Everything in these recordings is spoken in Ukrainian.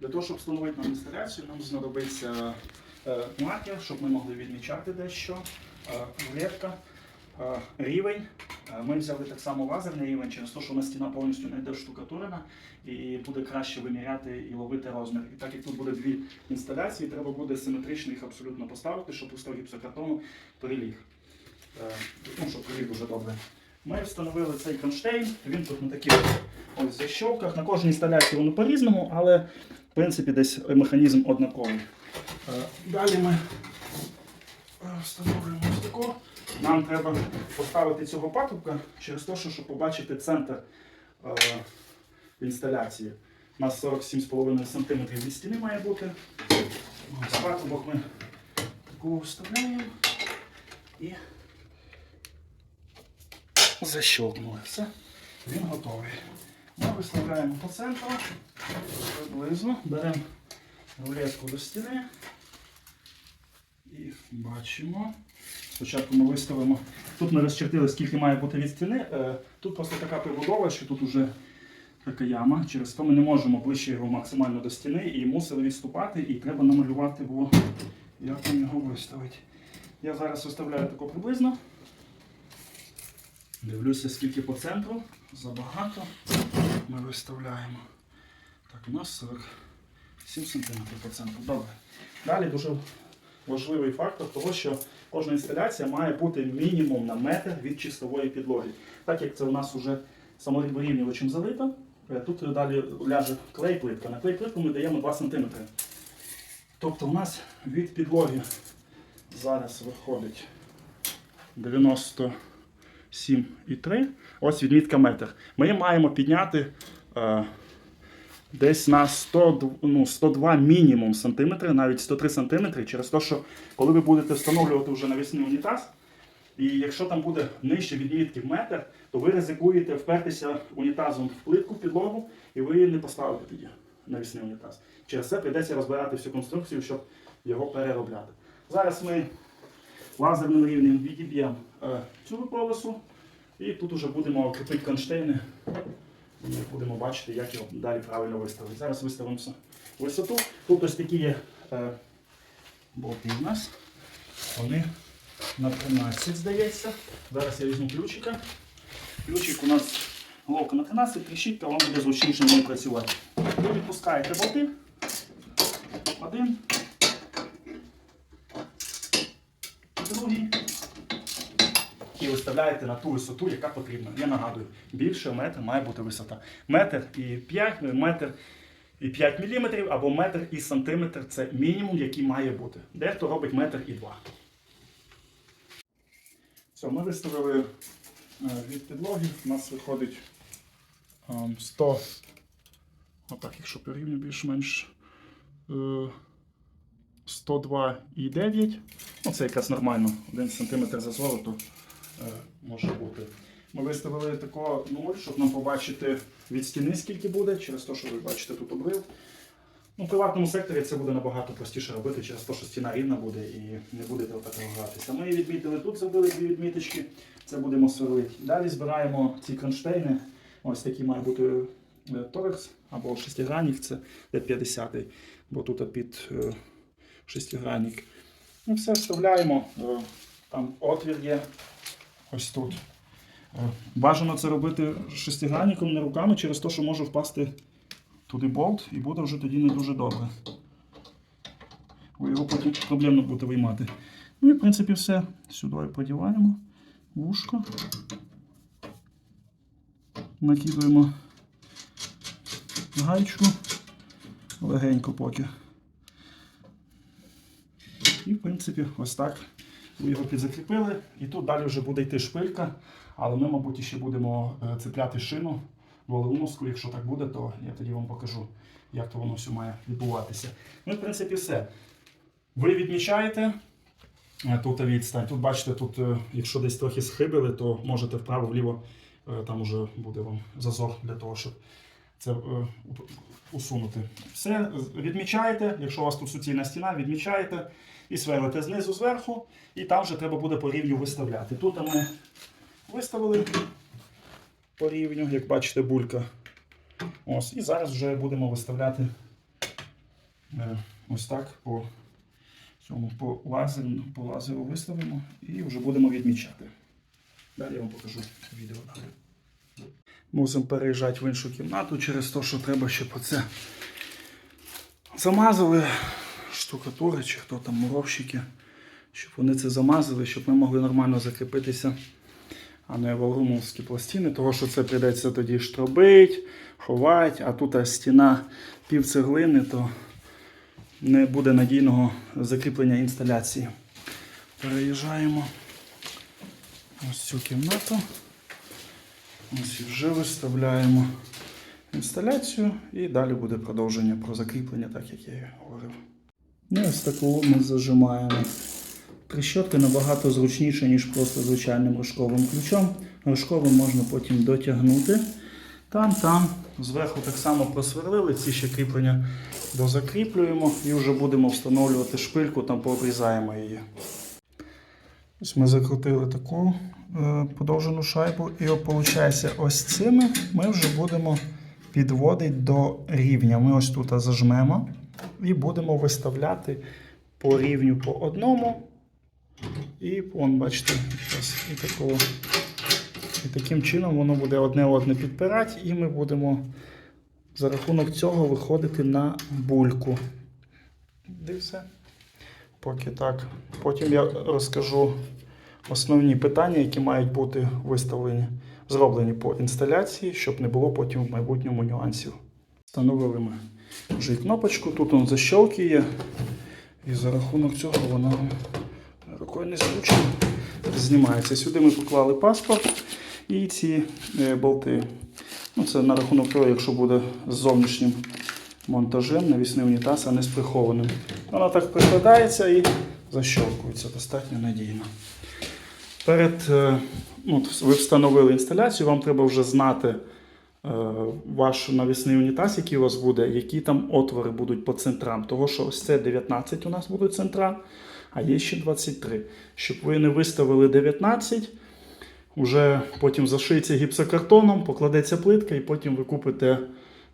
Для того, щоб встановити нам інсталяцію, нам знадобиться е, маркер, щоб ми могли відмічати дещо, е, рулетка, е, рівень. Ми взяли так само лазерний рівень через те, що у нас стіна повністю не йде штукатурена і буде краще виміряти і ловити розмір. І так як тут буде дві інсталяції, треба буде симетрично їх абсолютно поставити, щоб пустого гіпсокартону приліг. Ну, щоб приліг дуже добре. Ми встановили цей кронштейн, він тут на таких ось защолках. На кожній інсталяції воно по-різному, але в принципі десь механізм однаковий. Е, Далі ми е, встановлюємо ось тако. Нам треба поставити цього патрубка через те, що щоб побачити центр е, інсталяції. У нас 47,5 см від стіни має бути. Ось патрубок ми таку вставляємо і защелкнули. Все, він готовий. Ми виставляємо по центру, приблизно, беремо рулетку до стіни і бачимо. Спочатку ми виставимо. Тут ми розчертили, скільки має бути від стіни. Е, Тут просто така прибудова, що тут вже така яма. Через то ми не можемо ближче його максимально до стіни і мусили відступати, і треба намалювати було, як нам його виставити. Я зараз виставляю тако приблизно. Дивлюся, скільки по центру. Забагато. Ми виставляємо. Так, у нас 47 см по центру. Добре. Далі дуже важливий фактор того, що кожна інсталяція має бути мінімум на метр від чистової підлоги. Так як це у нас вже саморівнювачем залито, е, тут далі ляже клей плитка. На клей плитку ми даємо 2 см. Тобто у нас від підлоги зараз виходить 97,3. Ось відмітка метр. Ми маємо підняти е, десь на 100, ну, 102 мінімум сантиметри, навіть 103 сантиметри, через те, що коли ви будете встановлювати вже навісний унітаз, і якщо там буде нижче відмітки в метр, то ви ризикуєте впертися унітазом в плитку, в підлогу, і ви не поставите тоді навісний унітаз. Через це прийдеться розбирати всю конструкцію, щоб його переробляти. Зараз ми лазерним рівнем відіб'ємо е, цю полосу, і тут вже будемо кріпити кронштейни. І будемо бачити, як його далі правильно виставити. Зараз виставимо висоту. Тут ось такі є е, болти у нас. Вони на 13, здається. Зараз я візьму ключика. Ключик у нас головка на 13, тріщітка, вам буде зручніше працювати. Ви відпускаєте болти. Один. І виставляєте на ту висоту, яка потрібна. Я нагадую, більше метр має бути висота. Метр і 5, метр і 5 міліметрів або метр і сантиметр це мінімум, який має бути. Дехто робить метр і 2. Все, ми виставили е, від підлоги. У нас виходить ем, 100. Отак, якщо порівню більш-менш. е, 102,9. Ну, це якраз нормально. 1 см зазору, то е, може бути. Ми виставили тако 0, щоб нам побачити від стіни, скільки буде, через те, що ви бачите тут обрив. Ну, в приватному секторі це буде набагато простіше робити, через те, що стіна рівна буде і не будете отак гратися. Ми відмітили тут, зробили дві відміточки, це будемо сверлити. Далі збираємо ці кронштейни. Ось такий має бути е, торекс або шестигранник, це 50 бо тут під е, шестигранник. Ну, все вставляємо. Е, Там отвір є. Ось тут. Е, Бажано це робити шестигранником, не руками, через те, що може впасти туди болт і буде вже тоді не дуже добре. Його потім проблемно буде виймати. Ну і в принципі все. Сюди подіваємо вушко. Накидуємо гаечку легенько поки. І, в принципі, ось так ви його підзакріпили. І тут далі вже буде йти шпилька, але ми, мабуть, ще будемо е, цепляти шину в волоноску. Якщо так буде, то я тоді вам покажу, як то воно все має відбуватися. Ну, в принципі, все. Ви відмічаєте. е, Тут відстань. Тут бачите, тут, е, якщо десь трохи схибили, то можете вправо-вліво, там вже буде вам зазор для того, щоб це е, усунути. Все, відмічаєте, якщо у вас тут суцільна стіна, відмічаєте і сверлите знизу зверху, і там вже треба буде по рівню виставляти. Тут ми виставили по рівню, як бачите, булька. Ось, і зараз вже будемо виставляти Е, Ось так по цьому по лазеру, по лазеру виставимо і вже будемо відмічати. Далі я вам покажу відео. Мусимо переїжджати в іншу кімнату через те, що треба, щоб оце замазали штукатури чи хто там муровщики, щоб вони це замазали, щоб ми могли нормально закріпитися, а не в пластини, того що це прийдеться тоді штробить, ховати, а тут стіна пів цеглини, то не буде надійного закріплення інсталяції. Переїжджаємо ось цю кімнату. Ось вже виставляємо інсталяцію і далі буде продовження про закріплення, так як я і говорив. Ну, ось таку ми зажимаємо. Тріщотки набагато зручніше, ніж просто звичайним рожковим ключом. Рожковим можна потім дотягнути. Там, там, зверху так само просверлили, ці ще кріплення дозакріплюємо і вже будемо встановлювати шпильку, там пообрізаємо її. Ось ми закрутили таку е, подовжену шайбу, і виходить, ось цими ми вже будемо підводити до рівня. Ми ось тут зажмемо і будемо виставляти по рівню по одному. І вон, бачите, зараз і такого. І таким чином воно буде одне одне підпирати, і ми будемо за рахунок цього виходити на бульку. Де. Поки так. Потім я розкажу основні питання, які мають бути виставлені, зроблені по інсталяції, щоб не було потім в майбутньому нюансів. Встановили ми вже і кнопочку, тут он защелкує, і за рахунок цього вона рукою не зручно знімається. Сюди ми поклали паспорт і ці е, болти. Ну, це на рахунок того, якщо буде з зовнішнім монтажем навісний унітаз, а не з прихованим. Вона так прикладається і защелкується достатньо надійно. Перед е, ну, ви встановили інсталяцію, вам треба вже знати е, ваш навісний унітаз, який у вас буде, які там отвори будуть по центрам. Того, що ось це 19 у нас будуть центра, а є ще 23. Щоб ви не виставили 19, вже потім зашиється гіпсокартоном, покладеться плитка, і потім ви купите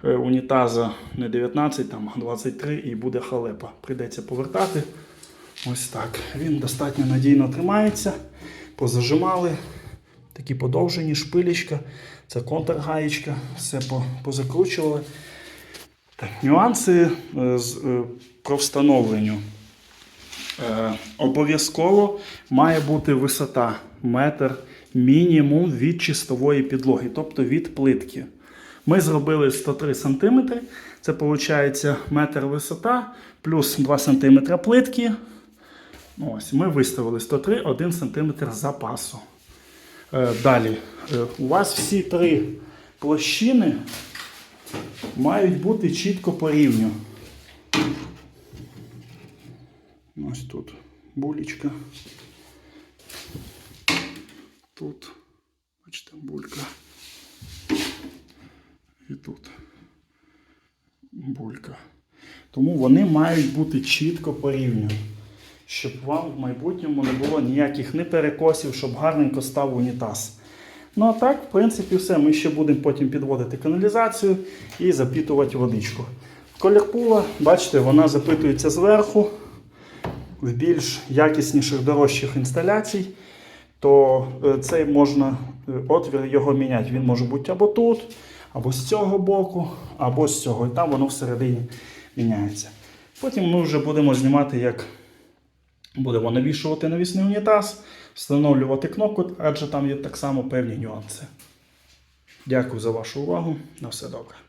унітаза не 19, там а 23 і буде халепа. Прийдеться повертати. Ось так. Він достатньо надійно тримається. Позажимали. Такі подовжені шпилечка, це контргаєчка, все позакручували. Так, нюанси е, е, про встановленню. Е, обов'язково має бути висота метр мінімум від чистової підлоги, тобто від плитки. Ми зробили 103 см, це виходить метр висота плюс 2 см плитки. Ось, ми виставили 103, 1 см запасу. Е, далі, е, у вас всі три площини мають бути чітко по рівню. Ось тут булечка. Тут, бачите, булька. І тут булька. Тому вони мають бути чітко по рівню, щоб вам в майбутньому не було ніяких ні перекосів, щоб гарненько став унітаз. Ну а так, в принципі, все. Ми ще будемо потім підводити каналізацію і запітувати водичку. Колір пула, бачите, вона запитується зверху в більш якісніших дорожчих інсталяцій, то е, цей можна е, отвір його міняти. Він може бути або тут, або з цього боку, або з цього. І там воно всередині міняється. Потім ми вже будемо знімати, як будемо навішувати навісний унітаз, встановлювати кнопку, адже там є так само певні нюанси. Дякую за вашу увагу. На все добре.